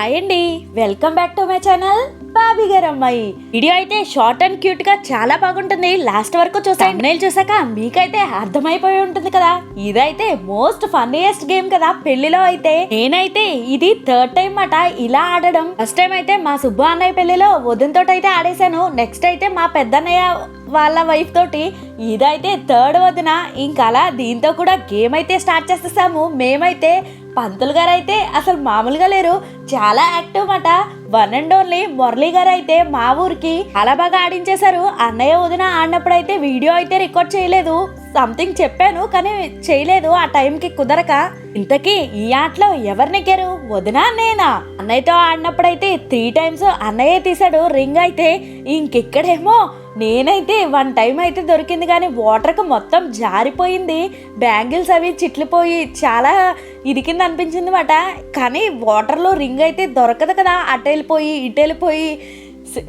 Hi అండి. Welcome back to my channel Bobby గారు అమ్మాయి వీడియో అయితే షార్ట్ అండ్ క్యూట్గా చాలా బాగుంటుంది. లాస్ట్ వరకు చూసాను నేను చూసాక మీకైతే అర్థమైపోయి ఉంటుంది కదా. ఇదైతే మోస్ట్ ఫన్నీయెస్ట్ గేమ్ కదా పెళ్ళిలో అయితే. నేనైతే ఇది థర్డ్ టైం మాట ఇలా ఆడడం. ఫస్ట్ టైం అయితే మా సుబ్బు అన్నయ్య పెళ్ళిలో వదినతో అయితే ఆడేశాను. నెక్స్ట్ అయితే మా పెద్దన్నయ్య వాళ్ళ వైఫ్ తోటి. ఇదైతే థర్డ్ వదిన. ఇంకా అలా దీంతో కూడా గేమ్ అయితే స్టార్ట్ చేసేసాము. మేమైతే పంతులు గారు అయితే అసలు మామూలుగా లేరు. చాలా యాక్టివ్ అట. వన్ అండ్ ఓన్లీ మురళీ గారు అయితే మా ఊరికి చాలా బాగా ఆడించేశారు. అన్నయ్య వదిన ఆడినప్పుడు అయితే వీడియో అయితే రికార్డ్ చేయలేదు. సంథింగ్ చెప్పాను కానీ చేయలేదు. ఆ టైంకి కుదరక ఇంతకీ ఈ ఆటలో ఎవరు నెగ్గారు? వదినా నేనా? అన్నయ్యతో ఆడినప్పుడైతే త్రీ టైమ్స్ అన్నయ్య తీశాడు. రింగ్ అయితే ఇంకెక్కడేమో? నేనైతే వన్ టైం అయితే దొరికింది కానీ వాటర్కి మొత్తం జారిపోయింది. బ్యాంగిల్స్ అవి చిట్లిపోయి చాలా ఇదికింది అనిపించింది మాట కానీ వాటర్లో రింగ్ అయితే దొరకదు కదా. అటు వెళ్ళిపోయి ఇటు వెళ్ళిపోయి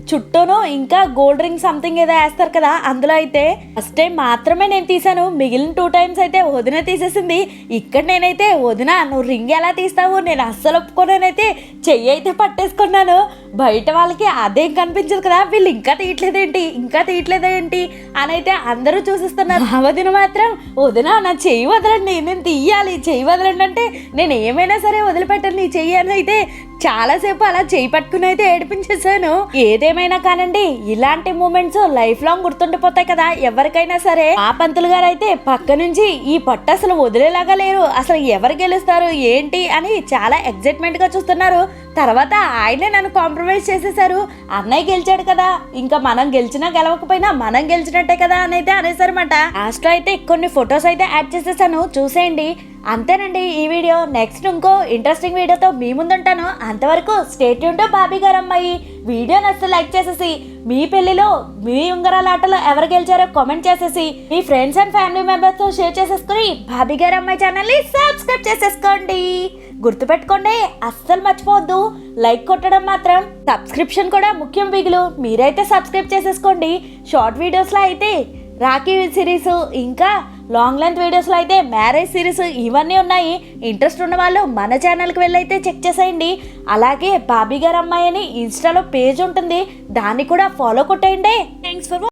చుట్టూను ఇంకా గోల్డ్ రింగ్ సంథింగ్ ఏదో వేస్తారు కదా అందులో అయితే ఫస్ట్ టైం మాత్రమే నేను తీసాను మిగిలిన టూ టైమ్స్ అయితే వదిన తీసేసింది. ఇక్కడ నేనైతే వదిన నువ్వు రింగ్ ఎలా తీస్తావు? నేను అస్సలు ఒప్పుకోనైతే చెయ్యి అయితే పట్టేసుకున్నాను. బయట వాళ్ళకి అదేం కనిపించదు కదా వీళ్ళు ఇంకా తీయట్లేదేంటి ఇంకా తీయట్లేదేంటి అని అయితే అందరూ చూసిస్తున్నారు. ఆ వదిన మాత్రం వదిన నా చెయ్యి వదలండి నేను తీయాలి చెయ్యి వదలండి అంటే నేను ఏమైనా సరే వదిలిపెట్టను నీ చెయ్యి అని అయితే చాలాసేపు అలా చేయి పట్టుకుని అయితే ఏడిపించేశాను. ఏదేమైనా కానండి ఇలాంటి మూమెంట్స్ లైఫ్ లాంగ్ గుర్తుండిపోతాయి కదా. ఎవరికైనా సరే ఆ పంతులు గారు అయితే పక్క నుంచి ఈ పట్టు అసలు వదిలేలాగా లేరు. అసలు ఎవరు గెలుస్తారు ఏంటి అని చాలా ఎగ్జైట్మెంట్గా చూస్తున్నారు. తర్వాత ఆయనే నన్ను కాంప్రమైజ్ చేసేసారు అన్నయ్య గెలిచాడు కదా. ఇంకా మనం గెలిచినా గెలవకపోయినా మనం గెలిచినట్టే కదా అని అయితే అనేసారన్నమాట లాస్ట్లో అయితే కొన్ని ఫొటోస్ అయితే యాడ్ చేసేసాను చూసేయండి. అంతేనండి ఈ వీడియో. నెక్స్ట్ ఇంకో ఇంట్రెస్టింగ్ వీడియోతో మీ ముందుంటాను. అంతవరకు స్టేట్ బాబీ గారు అమ్మాయి వీడియో నచ్చితే లైక్ చేసేసి మీ పెళ్ళిలో మీ ఉంగరాల ఆటలో ఎవరు గెలిచారో కామెంట్ చేసేసి మీ ఫ్రెండ్స్ అండ్ ఫ్యామిలీ మెంబర్స్తో షేర్ చేసేసుకుని బాబీ గారు అమ్మాయి ఛానల్ని సబ్స్క్రైబ్ చేసేసుకోండి. గుర్తుపెట్టుకోండి అస్సలు మర్చిపోవద్దు. లైక్ కొట్టడం మాత్రం సబ్స్క్రిప్షన్ కూడా ముఖ్యం బిగులు మీరైతే సబ్స్క్రైబ్ చేసేసుకోండి. షార్ట్ వీడియోస్లో అయితే రాఖీ సిరీస్ ఇంకా లాంగ్ లెంత్ వీడియోస్లో అయితే మ్యారేజ్ సిరీస్ ఇవన్నీ ఉన్నాయి. ఇంట్రెస్ట్ ఉన్న వాళ్ళు మన ఛానల్కి వెళ్ళైతే చెక్ చేసేయండి. అలాగే బాబీ గారు అమ్మాయి అని ఇన్స్టాలో పేజ్ ఉంటుంది. దాన్ని కూడా ఫాలో కొట్టేయండి. Thanks for